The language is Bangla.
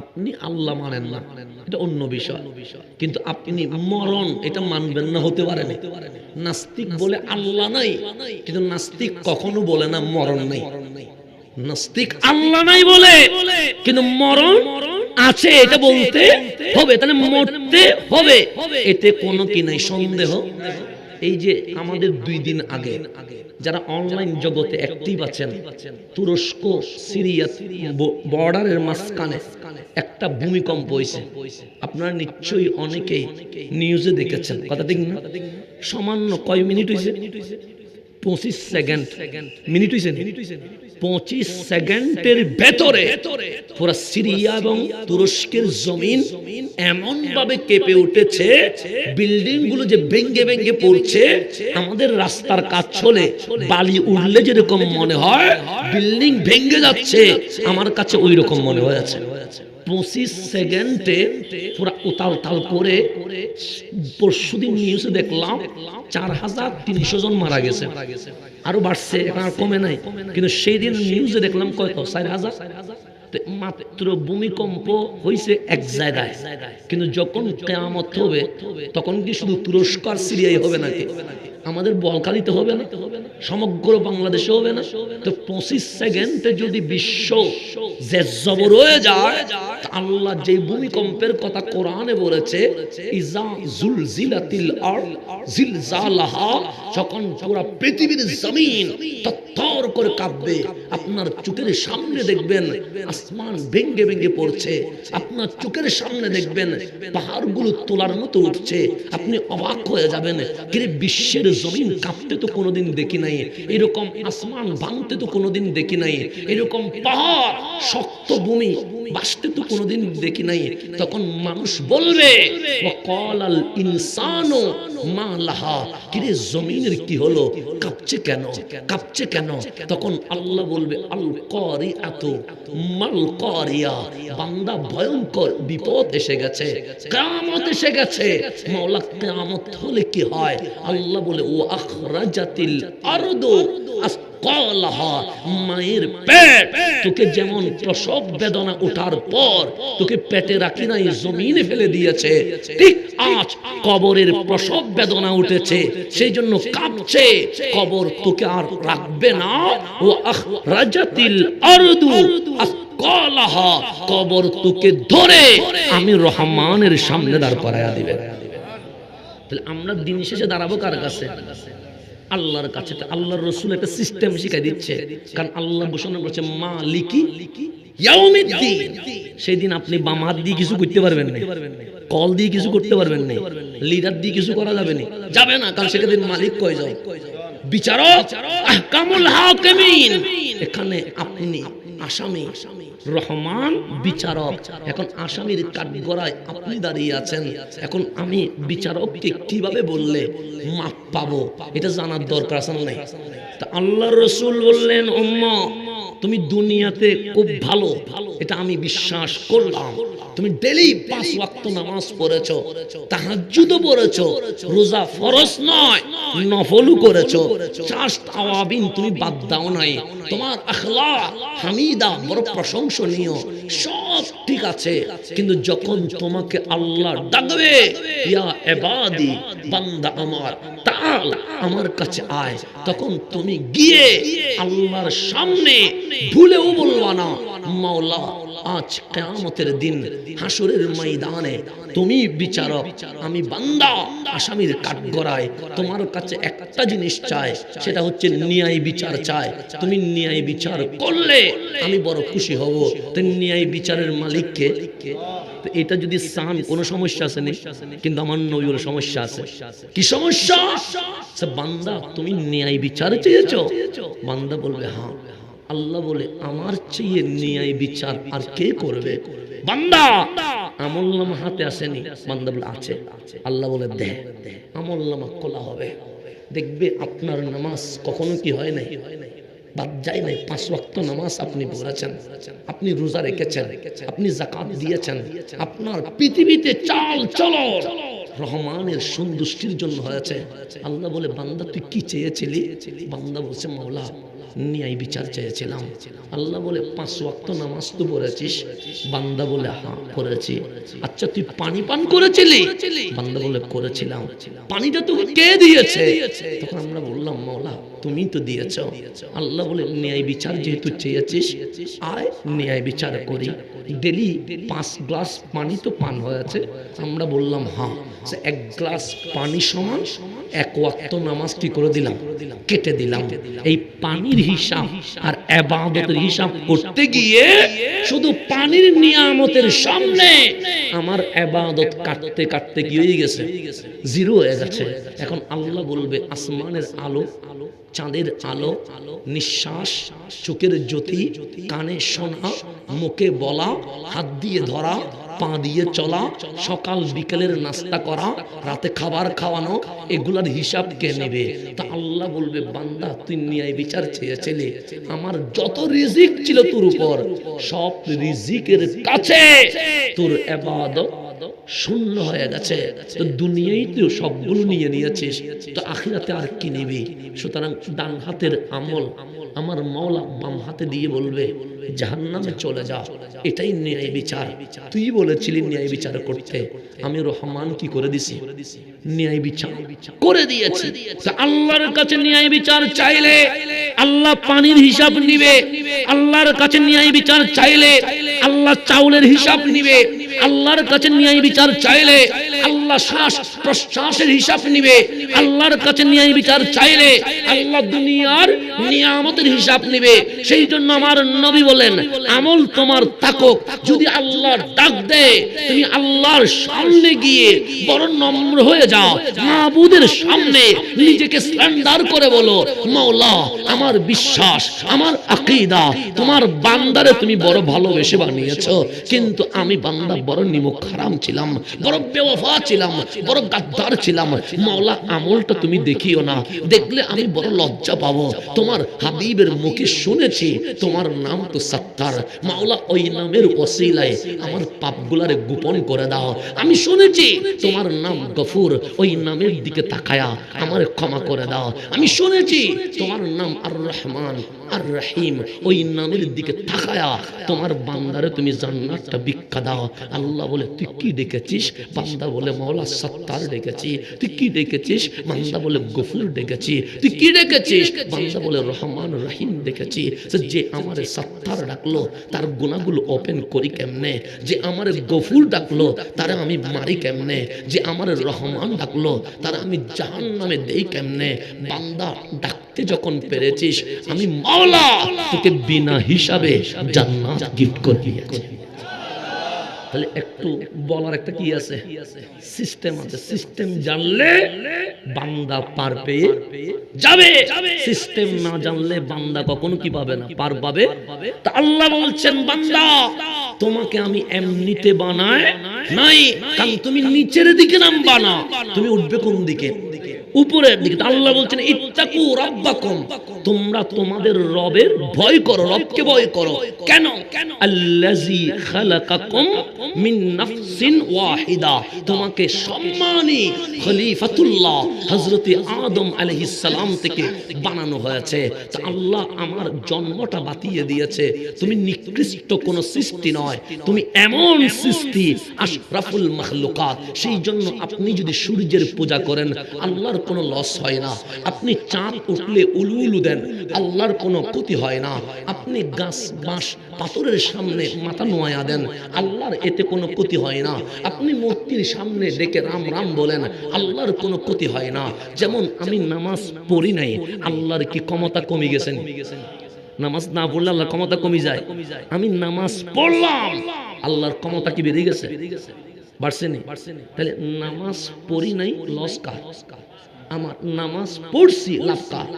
আপনি আল্লাহ মানেন না। এটা অন্য বিষয়। কিন্তু আপনি মরণ, এটা মানবেন না, হতে পারে নাস্তিক বলে আল্লাহ নাই, কিন্তু নাস্তিক কখনো বলে না মরণ নাই। নাস্তিক আল্লাহ নাই বলে, কিন্তু মরণ আছে, এটা বলতে হবে। তাহলে মরতে হবে, এতে কোনো কি নাই, সন্দেহ? এই যে আমাদের দুই দিন আগে যারা অনলাইন জগতে অ্যাক্টিভ আছেন, তুরস্ক, সিরিয়া বর্ডারের মাঝখানে একটা ভূমিকম্প হয়েছে। আপনারা নিশ্চয়ই অনেকেই নিউজে দেখেছেন। কথা ঠিক না? সামান্য কয় মিনিট হয়েছে? পঁচিশ সেকেন্ড। মিনিট হয়েছে পঁচিশ সেকেন্ডের ভেতরে পুরো সিরিয়া এবং তুরস্কের জমিন এমন ভাবে কেঁপে উঠেছে বিল্ডিংগুলো যে ভেঙ্গে ভেঙ্গে পড়ছে, আমাদের রাস্তার কাজ চলে, বালি উঠলে যেরকম মনে হয়, বিল্ডিং ভেঙ্গে যাচ্ছে, আমার কাছে ওই রকম মনে হয়েছে পঁচিশ সেকেন্ডে পুরা উতাল তাল করে পরশুদিন নিউজে দেখলাম চার হাজার তিনশো জন মারা গেছে। আরও বাড়ছে, এখন আর কমে নাই। কিন্তু সেই দিন নিউজে দেখলাম কত চার হাজার? মাত্র ভূমিকম্প হয়েছে এক জায়গায়। কিন্তু যখন কেয়ামত হবে, তখন কি শুধু তুরস্কার সিরিয়াই হবে নাকি? আমাদের বলকালিতে হবে না? সমগ্র বাংলাদেশে হবে না। তো পঁচিশ সেকেন্ডে যদি বিশ্ব যে জবর হয়ে যায় আল্লাহ যে ভূমিকম্পের কথা কোরআনে বলেছে যখন পৃথিবীর জমিন তত্তর করে কাঁপবে, আপনার সামনে দেখবেন আসমান ভেঙ্গে ভেঙ্গে পড়ছে, আপনার চোখের সামনে দেখবেন পাহাড়গুলো তোলার মতো উঠছে, আপনি অবাক হয়ে যাবেন বিশ্বের জমিন কাঁপতে তো কোনোদিন দেখি নাই। এরকম আসমান ভাঙতে তো কোনোদিন দেখি নাই। এরকম পাহাড়, শক্ত ভূমি বাসতে তো কোনোদিন দেখি নাই। তখন মানুষ বলবে কলাল ইনসানো মা লাহা, কিরে জমিনের কি হলো? কাঁপছে কেন? কাঁপছে কেন? তখন আল্লাহ বলবে, আল মাল করিয়া। বান্দা ভয়ঙ্কর বিপদ এসে গেছে কামত এসে গেছে। মাওলা কামত হলে কি হয়? আল্লাহ বলে ও আখরাজাতিল আরদ কলাহা মায়ের পেট। তোকে যেমন প্রসব বেদনা ওঠার পর তোকে পেটে রাখি নাই, জমিনে ফেলে দিয়েছে। ঠিক আজ কবরের প্রসব বেদনা উঠেছে সেই জন্য কাঁপছে। কবর তোকে আর রাখবে না। ও রাজাতিল আরদু কলাহা কবর তোকে ধরে আমি রহমানের সামনে দাঁড় করাইয়া দিবে। তাহলে আমরা দিন শেষে দাঁড়াবো কার কাছে? আল্লাহর কাছে আল্লাহর রসুল একটা সিস্টেম শিখাই দিচ্ছে। কারণ আল্লাহ ঘোষণা করছে মা লিকি সেই দিন আপনি বাম হাত দিয়ে কিছু করতে পারবেন না, কল দিয়ে কিছু করতে পারবেন না লিডার দিয়ে কিছু করা যাবে না যাবে না, কারণ সেদিন মালিক কয় যাও? বিচারক এখানে আপনি আসামি রহমান বিচারক। এখন আসামির কাঠগড়ায় আপনি দাঁড়িয়ে আছেন। এখন আমি বিচারককে কীভাবে বললে মাপ পাবো? এটা জানার দরকার আছে না তা আল্লাহ রসুল বললেন, উম্মা তুমি দুনিয়াতে খুব ভালো। এটা আমি বিশ্বাস করলাম। তুমি ডেলি পাঁচ ওয়াক্ত নামাজ পড়েছো, তাহাজ্জুদও পড়েছো, রোজা ফরজ নয়, নফলও করেছ। চাষ আওয়াবিন তুমি বাদ দাও নাই। তোমার আখলা হামিদা বড় প্রশংসনীয়। সব ঠিক আছে কিন্তু যখন তোমাকে আল্লাহ ডাকবে ইয়া এবাদি বান্দা আমার তাল আমার কাছে আয়। তখন তুমি গিয়ে আল্লাহর সামনে ভুলেও বলবা না। মাওলা আজ কেয়ামতের দিন হাসরের ময়দানে তুমি বিচারক, আমি বান্দা, আসামির কাঠগড়ায় তোমার কাছে একটা জিনিস চাই, সেটা হচ্ছে ন্যায় বিচার চাই। তুমি ন্যায় বিচার করলে আমি বড় খুশি হব। তো ন্যায় বিচারের মালিককে এটা যদি চান কোনো সমস্যা আছে নি? কিন্তু আমার নবীর সমস্যা আছে। কি সমস্যা? বান্দা, তুমি ন্যায় বিচার চেয়েছো? বান্দা বলবে হ্যাঁ। আল্লাহ বলে, আমার চেয়ে ন্যায় বিচার আর কে করবে? বান্দা, আমল নামা হাতে আসেনি। বান্দা বলে, আছে। আল্লাহ বলে দে আমল নামা খোলা হবে। দেখবে আপনার নামাজ কখনো কি হয় নাই? বাদ যায় নাই। পাঁচ ওয়াক্ত নামাজ আপনি পড়েছেন, আপনি রোজা রেখেছেন, আপনি জাকাত দিয়েছেন। আপনার পৃথিবীতে চাল চলো রহমানের সন্তুষ্টির জন্য হয়েছে। আল্লাহ বলে, বান্দা, তুই কি চেয়েছিলি? বান্দা বলছে মাওলা ন্যায় বিচার চেয়েছিলাম। আল্লাহ বলে, পাঁচ ওয়াক্ত নামাজ তো পড়েছিস? বান্দা বলে হ্যাঁ করেছি আচ্ছা তুই পানি পান করেছিলি? বান্দা বলে, করেছিলাম। পানিটা তো কে দিয়েছে? তখন আমরা বললাম, মৌলা, তুমি তো দিয়েছ। আল্লাহ বলে ন্যায় বিচার যেহেতু চেয়েছিস, আয় ন্যায় বিচার করি। ডেলি পাঁচ গ্লাস পানি তো পান হয়েছে আমরা বললাম হ্যাঁ এক গ্লাস পানি সমান এক ওয়াক্ত নামাজ কি করে দিলাম? কেটে দিলাম। এই পানির হিসাব আর এবাদতের হিসাব করতে গিয়ে শুধু পানির নিয়ামতের সামনে আমার এবাদত কাটতে কাটতে কি হয়ে গেছে? জিরো হয়ে গেছে। এখন আল্লাহ বলবে, আসমানের আলো, চাঁদের আলো, নিঃশ্বাস, চোখের জ্যোতি, কানে শোনা মুখে বলা, হাত দিয়ে ধরা, পা দিয়ে চলা, সকাল বিকেলের নাস্তা করা, রাতে খাবার খাওয়ানো, এগুলার হিসাব কে নেবে? তা আল্লাহ বলবে, বান্দা, তুই ন্যায় বিচার চেয়েছিলে আমার যত রিজিক ছিল তোর উপর, সব রিজিকের কাছে তোর এবাদত শূন্য হয়ে গেছে। তো দুনিয়ায় তুই সবগুলো নিয়ে নিয়েছিস, তো আখিরাতে আর কি নিবি? সুতরাং ডান হাতের আমল আমার মাওলা বাম হাতে দিয়ে বলবে, জাহান্নামে চলে যা। এটাই ন্যায় বিচার। তুই বলেছিলি ন্যায় বিচার করতে। আমি রহমান কি করে দিছি? ন্যায় বিচার করে দিয়েছি। তা আল্লাহর কাছে ন্যায় বিচার চাইলে আল্লাহ পানির হিসাব নিবে। আল্লাহর কাছে ন্যায় বিচার চাইলে আল্লাহ চাউলের হিসাব নিবে। আল্লাহর কাছে ন্যায় বিচার চাইলে আল্লাহ শ্বাস প্রশ্বাসের হিসাব নিবে। আল্লাহর কাছে ন্যায় বিচার চাইলে আল্লাহ দুনিয়ার নিয়ামতের হিসাব নিবে। সেই জন্য আমার নবী বলেন, আমল তোমার তাকক। যদি আল্লাহ ডাক দেয়, তুমি আল্লাহর সামনে গিয়ে বড় নম্র হয়ে যাও মাহবুদের সামনে নিজেকে স্ট্যান্ডার করে বলো মৌলা আমার বিশ্বাস, আমার আকিদা, তোমার বান্দারে তুমি বড় ভালোবেসে বানিয়েছো। কিন্তু আমি বান্দা বড় নিমুখ হারাম ছিলাম, বড় বেওয়াফা ছিলাম, বড় গাদ্দার ছিলাম। মাওলা, আমলটা তুমি দেখিও না। দেখলে আমি বড় লজ্জা পাবো। তোমার হাবিবের মুখে শুনেছি, তোমার নাম তো সত্তার। মাওলা ওই নামের ওসিলায় আমার পাপগুলারে গোপন করে দাও। আমি শুনেছি, তোমার নাম গফুর, ওই নামের দিকে তাকায়া আমার ক্ষমা করে দাও। আমি শুনেছি, তোমার নাম আর রহমান আর রহিম ওই নামের দিকে তাকায়া তোমার বান্দারে তুমি জান্নাতটা ভিক্ষা দাও। আল্লাহ বলে, তুই কি ডেকেছিস? বান্দা বলে, মাওলা সত্তার ডেকেছি। তুই কি ডেকেছিস? বান্দা বলে, গফুর ডেকেছি। তুই কি ডেকেছিস? বান্দা বলে, রহমান রহিম ডেকেছি। যে আমার সত্তার ডাকলো, তার গুণাগুলো ওপেন করি কেমনে? যে আমার গফুর ডাকলো, তারা আমি মারি কেমনে? যে আমার রহমান ডাকলো, তারা আমি জাহান নামে দেই কেমনে? বান্দা ডাকতে যখন পেরেছিস আমি মাওলা তোকে বিনা হিসাবে জান্নাত গিফট করে দিয়েছি। তাহলে একটু বলার একটা কি আছে? সিস্টেম আছে? সিস্টেম জানলে বান্দা পার পেয়ে যাবে। সিস্টেম না জানলে বান্দা কখনো কি পাবে না? পার পাবে তা আল্লাহ বলছেন বান্দা তোমাকে আমি এমনিতে বানায় নাই। কারণ তুমি নিচের দিকে নামবা না। তুমি উঠবে কোন দিকে? উপরের দিকে। আল্লাহ বলছেন, ইত্তাকু রাব্বাকুম। তোমরা তোমাদের রবের ভয় করো, রবকে ভয় করো। কেন? আল্লাজি খালাকাকুম মিন নাফসিন ওয়াহিদা। তোমাকে সম্মানী খলিফাতুল্লাহ হযরত আদম আলাইহিস সালাম থেকে বানানো হয়েছে। তা আল্লাহ আমার জন্মটা বাতিয়ে দিয়েছে। তুমি নিকৃষ্ট কোন সৃষ্টি নয়, তুমি এমন সৃষ্টি আশরাফুল মাখলুকাত। সেই জন্য আপনি যদি সূর্যের পূজা করেন, আল্লাহর কোনো লস হয় না। আপনি চাঁদ উঠলে উলু উলু দেন, আল্লাহর কোনো ক্ষতি হয় না। আপনি গাছ, বাঁশ, পাথরের সামনে মাথা নোয়া দেন, আল্লাহর এতে কোনো ক্ষতি হয় না। আপনি মূর্তির সামনে ডেকে রাম রাম বলেন, আল্লাহর কোনো ক্ষতি হয় না। যেমন আমি নামাজ পড়ি নাই, আল্লাহর কি ক্ষমতা কমে গেছেন? নামাজ না পড়লে আল্লাহর ক্ষমতা কমে যায়। আমি নামাজ পড়লাম, আল্লাহর ক্ষমতা কি বেড়ে গেছে? বাড়ছে নি? তাহলে নামাজ পড়ি নাই লস কার? আমার নামাজ পড়ছি লাভ কার